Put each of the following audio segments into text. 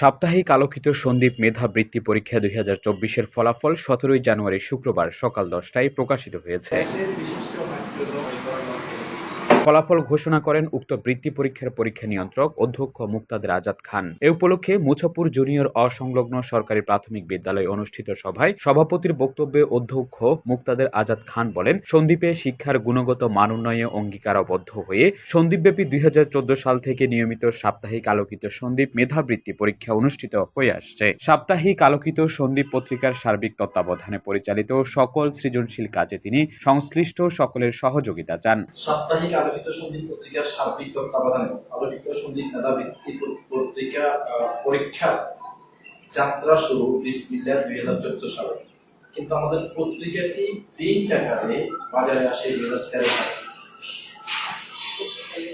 সাপ্তাহিক আলোকিত সন্দীপ মেধা বৃত্তি পরীক্ষা দুই হাজার চব্বিশের ফলাফল সতেরোই জানুয়ারি শুক্রবার সকাল দশটায় প্রকাশিত হয়েছে। ফলাফল ঘোষণা করেন উক্ত বৃত্তি পরীক্ষার পরীক্ষা নিয়ন্ত্রক অধ্যক্ষ মুক্তাদের আজাদ খান। এ উপলক্ষে মুছাপুর জুনিয়র অসংলগ্ন সরকারি প্রাথমিক বিদ্যালয়ে অনুষ্ঠিত সভায় সভাপতির বক্তব্যে অধ্যক্ষ মুক্তাদের আজাদ খান বলেন সন্দীপে শিক্ষার গুণগত মান উন্নয়নে অঙ্গীকারবদ্ধ হয়ে সন্দীপব্যাপী দুই সাল থেকে নিয়মিত সাপ্তাহিক আলোকিত সন্দীপ মেধাবৃত্তি পরীক্ষা অনুষ্ঠিত হয়ে আসছে। সাপ্তাহিক আলোকিত সন্দীপ পত্রিকার সার্বিক তত্ত্বাবধানে পরিচালিত সকল সৃজনশীল কাজে তিনি সংশ্লিষ্ট সকলের সহযোগিতা চান। সাপ্তাহিক আলোকিত সন্দীপ পত্রিকার সার্বিক তত্ত্বাবধানে আলোকিত সন্দীপ মেধাবৃত্তি পত্রিকা আহ, পরীক্ষার যাত্রা শুরু বিসমিল্লাহ দুই হাজার চোদ্দ সালে। কিন্তু আমাদের পত্রিকাটি প্রিন্ট আকারে বাজারে আসে দুই হাজার তেরো সালে।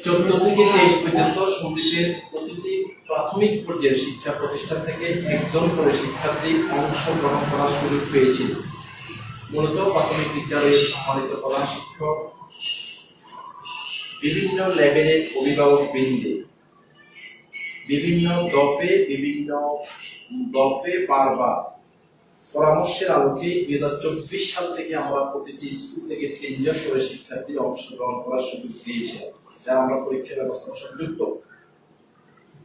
চোদ্দ থেকে তেইশ পর্যন্ত সন্দীপের প্রতিটি প্রাথমিক পর্যায়ের শিক্ষা প্রতিষ্ঠান থেকে একজন করে শিক্ষার্থী অংশগ্রহণ করার সুযোগ পেয়েছিল। মূলত প্রাথমিক বিদ্যালয়ের সম্মানিত প্রধান শিক্ষক বিভিন্ন লেভেলের অভিভাবক বৃন্দে, বিভিন্ন দপে বিভিন্ন দপে বারবার পরামর্শের আলোকে দুই হাজার চব্বিশ সাল থেকে আমরা প্রতিটি স্কুল থেকে তিনজন করে শিক্ষার্থী অংশগ্রহণ করার সুযোগ দিয়েছিলাম যা আমরা পরীক্ষা ব্যবস্থা সংযুক্ত।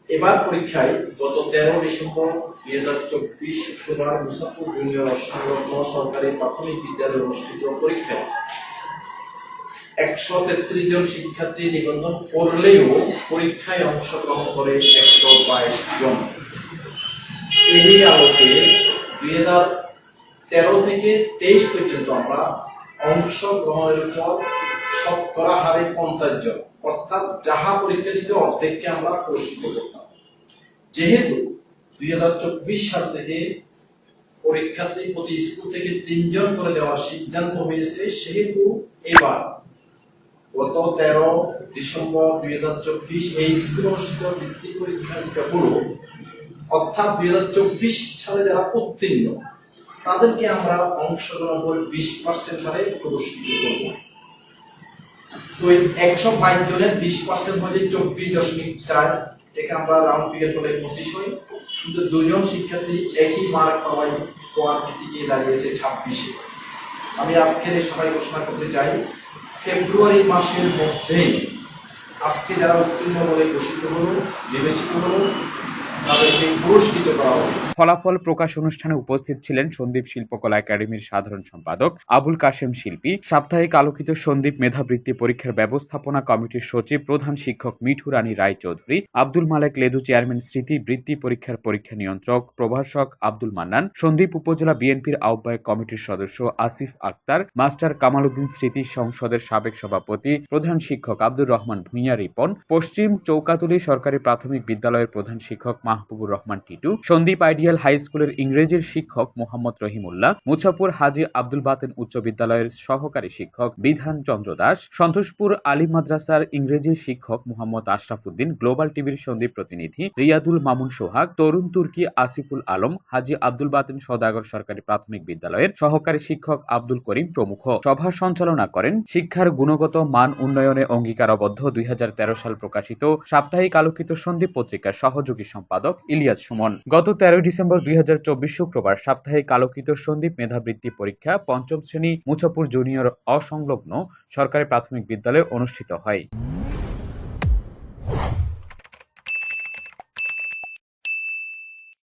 এবার পরীক্ষায় গত তেরো ডিসেম্বর দুই হাজার চব্বিশ শুক্রবার মুসাফুর জুনিয়র সংলগ্ন সরকারি প্রাথমিক বিদ্যালয়ে অনুষ্ঠিত পরীক্ষায় একশো তেত্রিশ জন শিক্ষার্থী নিবন্ধন করলেও পরীক্ষায় অংশগ্রহণ করে একশো বাইশ জন। এরই আলোকে দুই হাজার তেরো থেকে তেইশ পর্যন্ত আমরা অংশগ্রহণের উপর শতকরা হারে পঞ্চাশ জন, অর্থাৎ যাহা পরীক্ষা দিতে অর্ধেককে আমরা পুরস্কৃত করতাম। যেহেতু দুই হাজার চব্বিশ সাল থেকে পরীক্ষার্থী প্রতি স্কুল থেকে তিনজন করে দেওয়ার সিদ্ধান্ত হয়েছে, সেহেতু এবার গত তেরো ডিসেম্বর দুই হাজার চব্বিশ এই স্কুল অনুষ্ঠিত বৃত্তি পরীক্ষাগুলো অর্থাৎ দুই হাজার চব্বিশ সালে যারা উত্তীর্ণ, তাদেরকে আমরা অংশগ্রহণ করে বিশ পার্সেন্ট হারে পুরস্কৃত করব। তো একশো বাইশ জনের বিশ পার্সেন্ট হচ্ছে চব্বিশ দশমিক চার এটাকে আমরা রাউন্ড ফিগার করে পঁচিশ হই। কিন্তু দুজন শিক্ষার্থী একই মার্ক পাওয়ায় কোয়ান্টিটি গিয়ে দাঁড়িয়েছে ছাব্বিশে। আমি আজকের এই সভায় ঘোষণা করতে চাই ফেব্রুয়ারি মাসের মধ্যেই আজকে যারা উত্তীর্ণ বলে ঘোষিত হলো বিবেচিত হলো, তাদেরকে পুরস্কৃত করা হবে। ফলাফল প্রকাশ অনুষ্ঠানে উপস্থিত ছিলেন সন্দীপ শিল্পকলা একাডেমির সাধারণ সম্পাদক আবুল কাশেম শিল্পী। সাপ্তাহিক আলোকিত সন্দীপ মেধাবৃত্তি পরীক্ষার ব্যবস্থাপনা কমিটির সচিব প্রধান শিক্ষক মিঠু রানী রায় চৌধুরী আব্দুল মালেক লেদু চেয়ারম্যান স্মৃতি বৃত্তি পরীক্ষার পরীক্ষা নিয়ন্ত্রক প্রভাষক আব্দুল মান্নান, সন্দীপ উপজেলা বিএনপির আহ্বায়ক কমিটির সদস্য আসিফ আক্তার, মাস্টার কামাল উদ্দিন স্মৃতি সংসদের সাবেক সভাপতি প্রধান শিক্ষক আব্দুর রহমান ভূঁইয়া রিপন, পশ্চিম চৌকাতুলি সরকারি প্রাথমিক বিদ্যালয়ের প্রধান শিক্ষক মাহবুবুর রহমান টিটু, সন্দীপ আইডিয়াল হাই স্কুলের ইংরেজির শিক্ষক মোহাম্মদ রহিমুল্লাহ, মুছাপুর হাজি আব্দুল বাতেন উচ্চ বিদ্যালয়ের সহকারী শিক্ষক বিধান চন্দ্র দাস, সন্তোষপুর আলী মাদ্রাসার ইংরেজির শিক্ষক মোহাম্মদ আশরাফুদ্দিন গ্লোবাল টিভির সন্দীপ প্রতিনিধি রিয়াদুল মামুন সোহাগ, তরুণ তুর্কি আসিফুল আলম, হাজি আব্দুল বাতেন সদাগর সরকারি প্রাথমিক বিদ্যালয়ের সহকারী শিক্ষক আব্দুল করিম প্রমুখ। সভা সঞ্চালনা করেন শিক্ষার গুণগত মান উন্নয়নে অঙ্গীকারবদ্ধ দুই হাজার তেরো সাল প্রকাশিত সাপ্তাহিক আলোকিত সন্দীপ পত্রিকার সহযোগী সম্পাদক ইলিয়াস সুমন। গত তেরোই ডিসেম্বর দুই হাজার চব্বিশ শুক্রবার সাপ্তাহিক আলোকিত সন্দীপ মেধাবৃত্তি পরীক্ষা পঞ্চম শ্রেণি মুছাপুর জুনিয়র অসংলগ্ন সরকারি প্রাথমিক বিদ্যালয়ে অনুষ্ঠিত হয়।